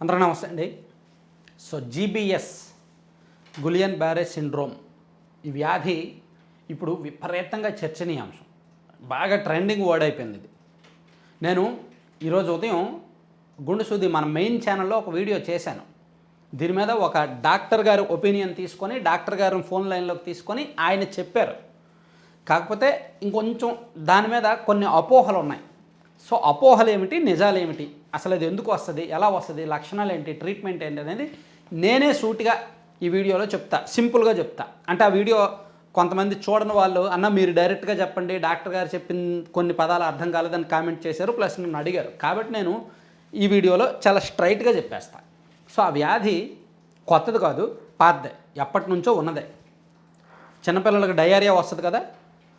అందరూ నమస్తే అండి. So GBS Guillain Barre syndrome ఈ వ్యాధి ఇప్పుడు విపరీతంగా చర్చనీయాంశం. బాగా ట్రెండింగ్ వర్డ్ అయిపోయింది ఇది. నేను ఈరోజు ఉదయం గుండెసూది మన మెయిన్ ఛానల్లో ఒక వీడియో చేశాను. దీని మీద ఒక డాక్టర్ గారి ఒపీనియన్ తీసుకొని డాక్టర్ గారిని ఫోన్ లైన్లోకి తీసుకొని ఆయన చెప్పారు. కాకపోతే ఇంకొంచెం దాని మీద కొన్ని అపోహలు ఉన్నాయి. సో అపోహలు ఏమిటి? నిజాలు ఏమిటి? అసలు అది ఎందుకు వస్తుంది? ఎలా వస్తుంది? లక్షణాలు ఏంటి? ట్రీట్మెంట్ ఏంటి? అనేది నేనే సూటిగా ఈ వీడియోలో చెప్తా. సింపుల్గా చెప్తా. అంటే ఆ వీడియో కొంతమంది చూడని వాళ్ళు అన్న మీరు డైరెక్ట్గా చెప్పండి. డాక్టర్ గారు చెప్పిన కొన్ని పదాలు అర్థం కాలేదని కామెంట్ చేశారు. ప్లస్ నన్ను అడిగారు. కాబట్టి నేను ఈ వీడియోలో చాలా స్ట్రైట్గా చెప్పేస్తా. సో ఆ వ్యాధి కొత్తది కాదు పాతదే. ఎప్పటి నుంచో ఉన్నదే. చిన్నపిల్లలకు డయేరియా వస్తుంది కదా.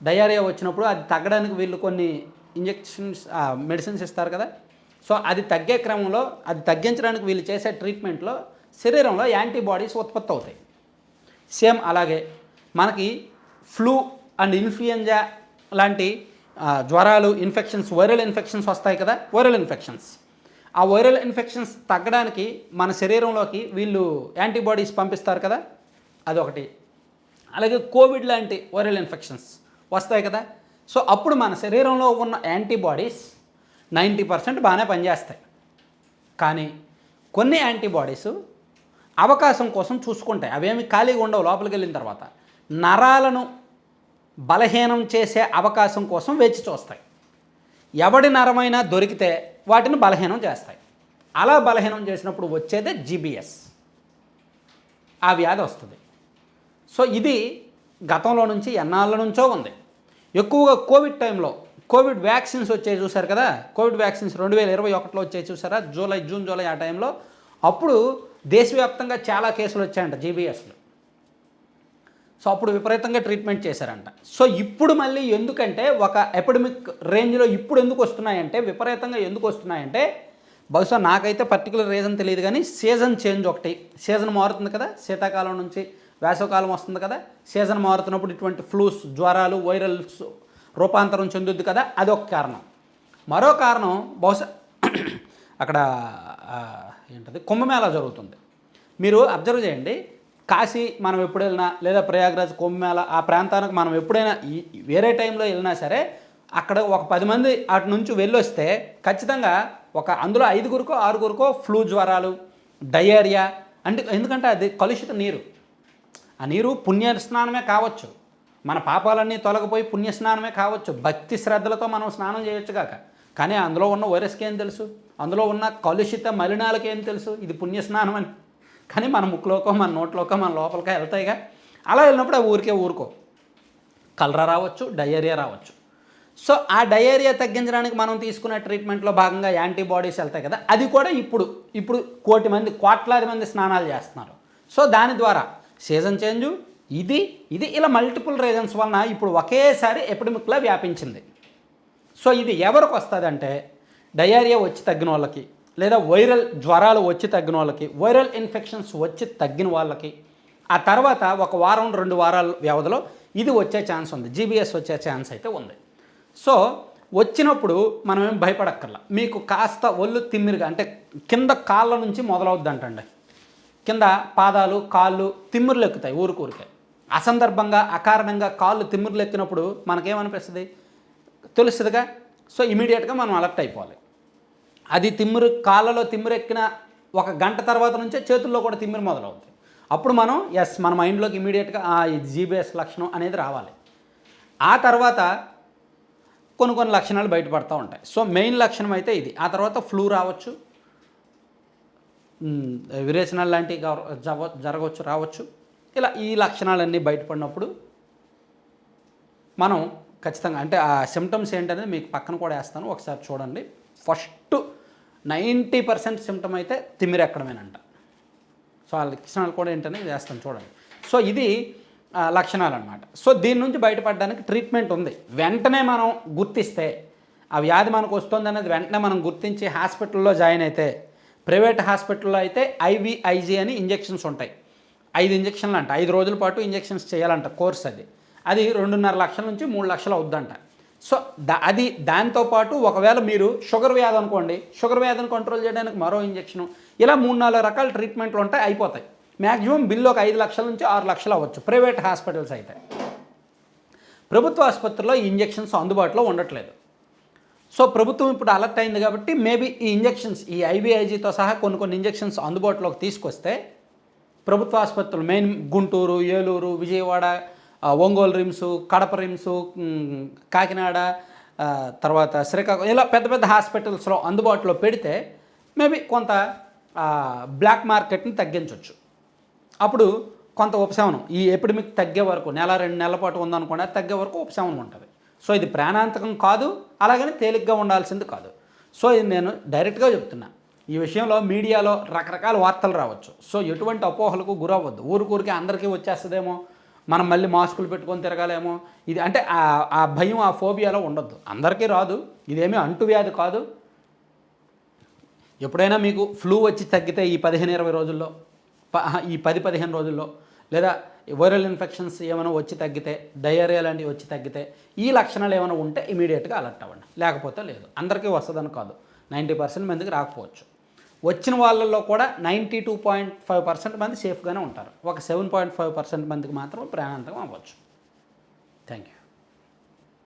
డయేరియా వచ్చినప్పుడు అది తగ్గడానికి వీళ్ళు కొన్ని ఇంజెక్షన్స్ మెడిసిన్స్ ఇస్తారు కదా. సో అది తగ్గే క్రమంలో అది తగ్గించడానికి వీళ్ళు చేసే ట్రీట్మెంట్లో శరీరంలో యాంటీబాడీస్ ఉత్పత్తి అవుతాయి. సేమ్ అలాగే మనకి ఫ్లూ అండ్ ఇన్ఫ్లుయెంజా లాంటి జ్వరాలు ఇన్ఫెక్షన్స్ వైరల్ ఇన్ఫెక్షన్స్ వస్తాయి కదా వైరల్ ఇన్ఫెక్షన్స్. ఆ వైరల్ ఇన్ఫెక్షన్స్ తగ్గడానికి మన శరీరంలోకి వీళ్ళు యాంటీబాడీస్ పంపిస్తారు కదా అదొకటి. అలాగే కోవిడ్ లాంటి వైరల్ ఇన్ఫెక్షన్స్ వస్తాయి కదా సో అప్పుడు మన శరీరంలో ఉన్న యాంటీబాడీస్ నైంటీ పర్సెంట్ బాగానే పనిచేస్తాయి. కానీ కొన్ని యాంటీబాడీస్ అవకాశం కోసం చూసుకుంటాయి. అవేమి ఖాళీగా ఉండవు లోపలికి వెళ్ళిన తర్వాత. నరాలను బలహీనం చేసే అవకాశం కోసం వేచి చూస్తాయి. ఎవడి నరమైనా దొరికితే వాటిని బలహీనం చేస్తాయి. అలా బలహీనం చేసినప్పుడు వచ్చేదే జీబీఎస్. ఆ వ్యాధి వస్తుంది. సో ఇది గతంలో నుంచి ఎన్నాళ్ళ నుంచో ఉంది. ఎక్కువగా కోవిడ్ టైంలో కోవిడ్ వ్యాక్సిన్స్ వచ్చాయి చూసారు కదా? కోవిడ్ వ్యాక్సిన్స్ రెండు వేల ఇరవై ఒకటిలో వచ్చాయి చూసారా జూలై జూన్ జూలై ఆ టైంలో. అప్పుడు దేశవ్యాప్తంగా చాలా కేసులు వచ్చాయంట జీబీఎస్లో. సో అప్పుడు విపరీతంగా ట్రీట్మెంట్ చేశారంట. సో ఇప్పుడు మళ్ళీ ఎందుకంటే ఒక ఎపిడమిక్ రేంజ్లో ఇప్పుడు ఎందుకు వస్తున్నాయంటే విపరీతంగా ఎందుకు వస్తున్నాయంటే బహుశా నాకైతే పర్టికులర్ రీజన్ తెలియదు కానీ సీజన్ చేంజ్ ఒకటి. సీజన్ మారుతుంది కదా? శీతాకాలం నుంచి వేసవకాలం వస్తుంది కదా? సీజన్ మారుతున్నప్పుడు ఇటువంటి ఫ్లూస్ జ్వరాలు వైరల్స్ రూపాంతరం చెందుద్ది కదా అది ఒక కారణం. మరో కారణం బహుశా అక్కడ ఏంటది కుంభమేళా జరుగుతుంది. మీరు అబ్జర్వ్ చేయండి కాశీ మనం ఎప్పుడు వెళ్ళినా లేదా ప్రయాగ్రాజ్ కుంభమేళ ఆ ప్రాంతానికి మనం ఎప్పుడైనా వేరే టైంలో వెళ్ళినా సరే అక్కడ ఒక పది మంది అటు నుంచి వెళ్ళొస్తే ఖచ్చితంగా ఒక అందులో ఐదుగురికో ఆరుగురికో ఫ్లూ జ్వరాలు డయేరియా అంటే ఎందుకంటే అది కలుషిత నీరు. ఆ నీరు పుణ్య స్నానమే కావచ్చు. మన పాపాలన్నీ తొలగిపోయి పుణ్య స్నానమే కావచ్చు. భక్తి శ్రద్ధలతో మనం స్నానం చేయొచ్చు కాక. కానీ అందులో ఉన్న వైరస్కి ఏం తెలుసు? అందులో ఉన్న కలుషిత మలినాలకి ఏం తెలుసు? ఇది పుణ్య స్నానం అని. కానీ మన ముక్కులోకో మన నోట్లోకో మన లోపలికో వెళ్తాయిగా. అలా వెళ్ళినప్పుడు ఆ ఊరికే ఊరుకో. కలరా రావచ్చు డయేరియా రావచ్చు. సో ఆ డయేరియా తగ్గించడానికి మనం తీసుకునే ట్రీట్మెంట్లో భాగంగా యాంటీబాడీస్ వెళ్తాయి కదా. అది కూడా ఇప్పుడు ఇప్పుడు కోటి మంది కోట్లాది మంది స్నానాలు చేస్తున్నారు. సో దాని ద్వారా సీజన్ చేంజ్ ఇది ఇది ఇలా మల్టిపుల్ రీజన్స్ వలన ఇప్పుడు ఒకేసారి ఎపిడమిక్లా వ్యాపించింది. సో ఇది ఎవరికి వస్తుంది అంటే డయేరియా వచ్చి తగ్గిన వాళ్ళకి లేదా వైరల్ జ్వరాలు వచ్చి తగ్గిన వాళ్ళకి వైరల్ ఇన్ఫెక్షన్స్ వచ్చి తగ్గిన వాళ్ళకి ఆ తర్వాత ఒక వారం రెండు వారాల వ్యవధిలో ఇది వచ్చే ఛాన్స్ ఉంది. జీబీఎస్ వచ్చే ఛాన్స్ అయితే ఉంది. సో వచ్చినప్పుడు మనం ఏం భయపడక్కర్లా. మీకు కాస్త ఒళ్ళు తిమ్మిరిగా అంటే కింద కాళ్ళ నుంచి మొదలవుద్దంటండి. కింద పాదాలు కాళ్ళు తిమ్మిర్లు ఎక్కుతాయి ఊరికూరికే. అసందర్భంగా అకారణంగా కాళ్ళు తిమ్మిర్లు ఎక్కినప్పుడు మనకేమనిపిస్తుంది? తెలుస్తుందిగా? సో ఇమీడియట్గా మనం అలర్ట్ అయిపోవాలి. అది తిమ్మిరు కాళ్ళలో తిమ్మిరెక్కిన ఒక గంట తర్వాత నుంచే చేతుల్లో కూడా తిమ్మిరి మొదలవుతుంది అప్పుడు మనం ఎస్ మన మైండ్లోకి ఇమీడియట్గా జీబీఎస్ లక్షణం అనేది రావాలి. ఆ తర్వాత కొన్ని కొన్ని లక్షణాలు బయటపడతా ఉంటాయి. సో మెయిన్ లక్షణం అయితే ఇది. ఆ తర్వాత ఫ్లూ రావచ్చు. విరేచనాలు లాంటివి జరగవచ్చు రావచ్చు. ఇలా ఈ లక్షణాలన్నీ బయటపడినప్పుడు మనం ఖచ్చితంగా అంటే ఆ సిమ్టమ్స్ ఏంటనేది మీకు పక్కన కూడా వేస్తాను ఒకసారి చూడండి. ఫస్ట్ నైంటీ పర్సెంట్ సిమ్టమ్ అయితే తిమ్మిరెక్కడమేనంట సో ఆ లక్షణాలు కూడా ఏంటనేది వేస్తాను చూడండి. సో ఇది లక్షణాలు అనమాట సో దీని నుంచి బయటపడడానికి ట్రీట్మెంట్ ఉంది. వెంటనే మనం గుర్తిస్తే ఆ వ్యాధి మనకు వస్తుంది అనేది వెంటనే మనం గుర్తించి హాస్పిటల్లో జాయిన్ అయితే ప్రైవేట్ హాస్పిటల్లో అయితే ఐవీఐజీ అని ఇంజెక్షన్స్ ఉంటాయి. ఐదు ఇంజక్షన్లు అంట. ఐదు రోజుల పాటు ఇంజక్షన్స్ చేయాలంట కోర్స్ అది. అది రెండున్నర లక్షల నుంచి మూడు లక్షలు అవుద్దంట. సో దా అది దాంతోపాటు ఒకవేళ మీరు షుగర్ వ్యాధి అనుకోండి షుగర్ వ్యాధిని కంట్రోల్ చేయడానికి మరో ఇంజక్షన్ ఇలా మూడు నాలుగు రకాల ట్రీట్మెంట్లు ఉంటాయి అయిపోతాయి. మ్యాక్సిమం బిల్లు ఒక ఐదు లక్షల నుంచి ఆరు లక్షలు అవ్వచ్చు ప్రైవేట్ హాస్పిటల్స్ అయితే. ప్రభుత్వ ఆసుపత్రిలో ఈ ఇంజెక్షన్స్ అందుబాటులో ఉండట్లేదు. సో ప్రభుత్వం ఇప్పుడు అలర్ట్ అయింది కాబట్టి మేబీ ఈ ఇంజెక్షన్స్ ఈ ఐబీఐజీతో సహా కొన్ని కొన్ని ఇంజెక్షన్స్ అందుబాటులోకి తీసుకొస్తే ప్రభుత్వ ఆసుపత్రులు main Guntur Eluru Vijayawada Ongole RIMS Kadapa RIMS Kakinada తర్వాత శ్రీకాకుళం ఇలా పెద్ద పెద్ద హాస్పిటల్స్లో అందుబాటులో పెడితే మేబీ కొంత బ్లాక్ మార్కెట్ని తగ్గించవచ్చు అప్పుడు కొంత ఉపశమనం ఈ ఎపిడమిక్ తగ్గే వరకు నెల రెండు నెలల పాటు ఉందనుకోండి తగ్గే వరకు ఉపశమనం ఉంటుంది. సో ఇది ప్రాణాంతకం కాదు అలాగని తేలిగ్గా ఉండాల్సింది కాదు. సో ఇది నేను డైరెక్ట్గా చెప్తున్నా. ఈ విషయంలో మీడియాలో రకరకాల వార్తలు రావచ్చు. సో ఎటువంటి అపోహలకు గురవ్వద్దు. ఊరికూరికి అందరికీ వచ్చేస్తుందేమో. మనం మళ్ళీ మాస్కులు పెట్టుకొని తిరగాలేమో. ఇది అంటే ఆ- భయం ఆ ఫోబియాలో ఉండొద్దు. అందరికీ రాదు. ఇదేమీ అంటువ్యాధి కాదు. ఎప్పుడైనా మీకు ఫ్లూ వచ్చి తగ్గితే ఈ పదిహేను ఇరవై రోజుల్లో ప- ఈ పది పదిహేను రోజుల్లో లేదా వైరల్ ఇన్ఫెక్షన్స్ ఏమైనా వచ్చి తగ్గితే డయేరియా లాంటివి వచ్చి తగ్గితే ఈ లక్షణాలు ఏమైనా ఉంటే ఇమీడియట్గా అలర్ట్ అవ్వండి. లేకపోతే లేదు. అందరికీ వస్తుందని కాదు. నైంటీ పర్సెంట్ మందికి రాకపోవచ్చు. వచ్చిన వాళ్ళల్లో కూడా ninety two point five percent మంది సేఫ్గానే ఉంటారు. ఒక సెవెన్ పాయింట్ ఫైవ్ పర్సెంట్ మందికి మాత్రం ప్రాణాంతకం అవ్వచ్చు. Thank you